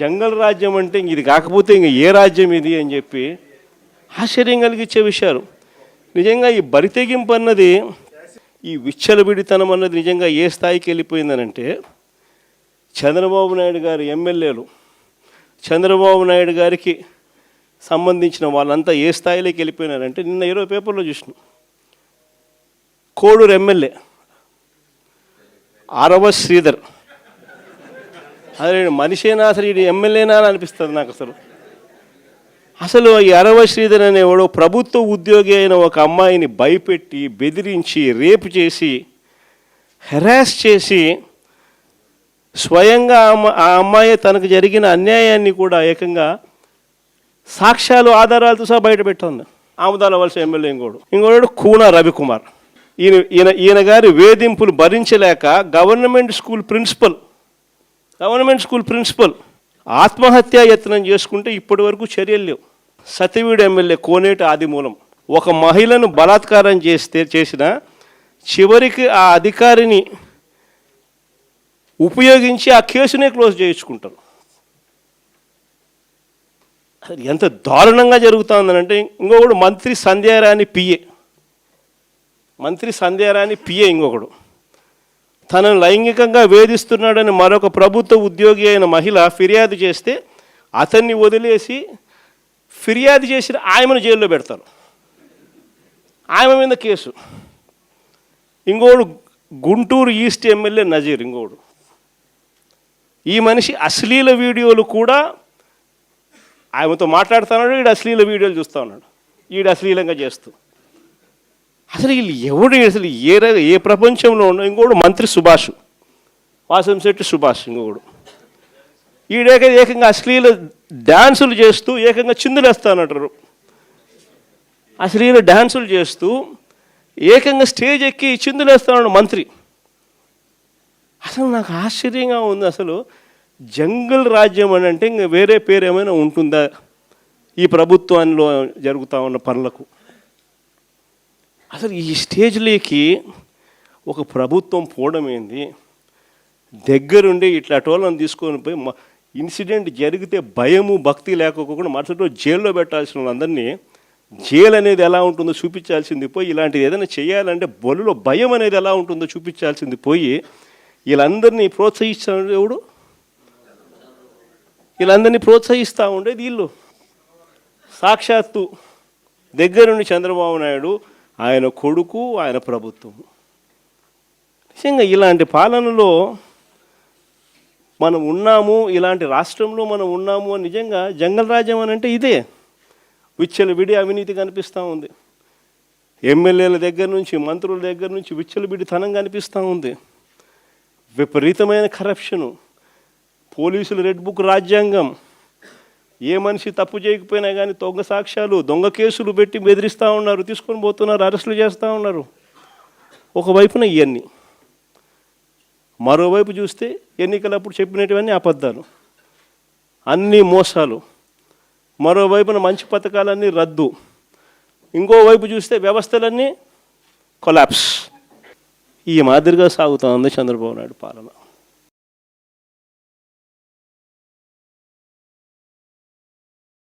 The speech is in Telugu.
జంగల్ రాజ్యం అంటే ఇంక ఇది కాకపోతే ఇంక ఏ రాజ్యం ఇది అని చెప్పి ఆశ్చర్యం కలిగించే విషయాలు. నిజంగా ఈ బరితెగింపు అన్నది ఈ విచ్చలబిడితనం అన్నది నిజంగా ఏ స్థాయికి వెళ్ళిపోయిందనంటే చంద్రబాబు నాయుడు గారి ఎమ్మెల్యేలు చంద్రబాబు నాయుడు గారికి సంబంధించిన వాళ్ళంతా ఏ స్థాయిలోకి వెళ్ళిపోయినారంటే నిన్న ఇరవై పేపర్లో చూసినాం. కోడూరు ఎమ్మెల్యే ఆరవ శ్రీధర్ అదే మనిషేనా అసలు ఇది ఎమ్మెల్యేనా అని అనిపిస్తుంది నాకు అసలు. అసలు ఈ అరవ శ్రీధర్ అనేవాడు ప్రభుత్వ ఉద్యోగి అయిన ఒక అమ్మాయిని భయపెట్టి బెదిరించి రేపు చేసి హెరాస్ చేసి స్వయంగా ఆ ఆ అమ్మాయి తనకు జరిగిన అన్యాయాన్ని కూడా ఏకంగా సాక్ష్యాలు ఆధారాలతో సహా బయటపెట్టింది ఆముదాల వలస ఎమ్మెల్యే ఇంకోడు. ఇంకోడు కూన రవికుమార్. ఈయన ఈయన ఈయన గారి వేధింపులు భరించలేక government school principal government school principal ఆత్మహత్య యత్నం చేసుకుంటే ఇప్పటి వరకు చర్యలు లేవు. సతీవీడు ఎమ్మెల్యే కోనేటి ఆదిమూలం ఒక మహిళను బలాత్కారం చేస్తే చేసిన చివరికి ఆ అధికారిని ఉపయోగించి ఆ కేసునే క్లోజ్ చేయించుకుంటారు. ఎంత దారుణంగా జరుగుతుందనంటే ఇంకొకడు మంత్రి సంధ్యారాణి పిఏ. మంత్రి సంధ్యారాణి పిఏ ఇంకొకడు. తనను లైంగికంగా వేధిస్తున్నాడని మరొక ప్రభుత్వ ఉద్యోగి అయిన మహిళ ఫిర్యాదు చేస్తే అతన్ని వదిలేసి ఫిర్యాదు చేసిన ఆయమను జైల్లో పెడతారు. ఆయమ మీద కేసు. ఇంకోడు గుంటూరు ఈస్ట్ ఎమ్మెల్యే నజీర్ ఇంకోడు. ఈ మనిషి అశ్లీల వీడియోలు కూడా ఆయనతో మాట్లాడుతున్నాడు ఈడు అశ్లీల వీడియోలు చూస్తూ ఉన్నాడు. ఈడు అశ్లీలంగా చేస్తూ. అసలు వీళ్ళు ఎవడు అసలు ఏ ఏ ప్రపంచంలో ఉన్న ఇంకోడు మంత్రి సుభాష్. వాసంశెట్టి సుభాష్ ఇంకొకడు. ఈడేక ఏకంగా అశ్లీల డ్యాన్సులు చేస్తూ ఏకంగా చిందులేస్తానంటారు అశ్లీల డ్యాన్సులు చేస్తూ ఏకంగా స్టేజ్ ఎక్కి చిందులేస్తాడు మంత్రి. అసలు నాకు ఆశ్చర్యంగా ఉంది అసలు జంగల్ రాజ్యం అని అంటే ఇంకా వేరే పేరు ఏమైనా ఉంటుందా ఈ ప్రభుత్వంలో జరుగుతూ ఉన్న పనులకు? అసలు ఈ స్టేజ్లోకి ఒక ప్రభుత్వం పోవడం ఏంది దగ్గరుండి ఇట్లా టోలను తీసుకొని పోయి మ- ఇన్సిడెంట్ జరిగితే భయము భక్తి లేకపోకుండా మరుసటి రోజు జైల్లో పెట్టాల్సిన వాళ్ళందరినీ జైలు అనేది ఎలా ఉంటుందో చూపించాల్సింది పోయి ఇలాంటిది ఏదైనా చేయాలంటే బలులో భయం అనేది ఎలా ఉంటుందో చూపించాల్సింది పోయి వీళ్ళందరినీ ప్రోత్సహిస్తాడు ఎవడు? వీళ్ళందరినీ ప్రోత్సహిస్తూ ఉండేది వీళ్ళు. సాక్షాత్తు దగ్గరుండి చంద్రబాబు నాయుడు ఆయన కొడుకు ఆయన ప్రభుత్వం. నిజంగా ఇలాంటి పాలనలో మనం ఉన్నాము ఇలాంటి రాష్ట్రంలో మనం ఉన్నాము అని నిజంగా జంగల్ రాజ్యం అని అంటే ఇదే. విచ్చలవిడి అవినీతి కనిపిస్తూ ఉంది. ఎమ్మెల్యేల దగ్గర నుంచి మంత్రుల దగ్గర నుంచి విచ్చలవిడితనం కనిపిస్తూ ఉంది. విపరీతమైన కరప్షను పోలీసులు రెడ్ బుక్ రాజ్యాంగం. ఏ మనిషి తప్పు చేయకపోయినా కానీ దొంగ సాక్ష్యాలు దొంగ కేసులు పెట్టి బెదిరిస్తూ ఉన్నారు తీసుకొని పోతున్నారు అరెస్టులు చేస్తూ ఉన్నారు. ఒకవైపున ఇవన్నీ మరోవైపు చూస్తే ఎన్నికలప్పుడు చెప్పినటువన్నీ అబద్ధాలు. అన్నీ మోసాలు. మరోవైపున మంచి పథకాలన్నీ రద్దు. ఇంకోవైపు చూస్తే వ్యవస్థలన్నీ కొలాప్స్. ఈ మాదిరిగా సాగుతూ ఉంది చంద్రబాబు నాయుడు పాలన.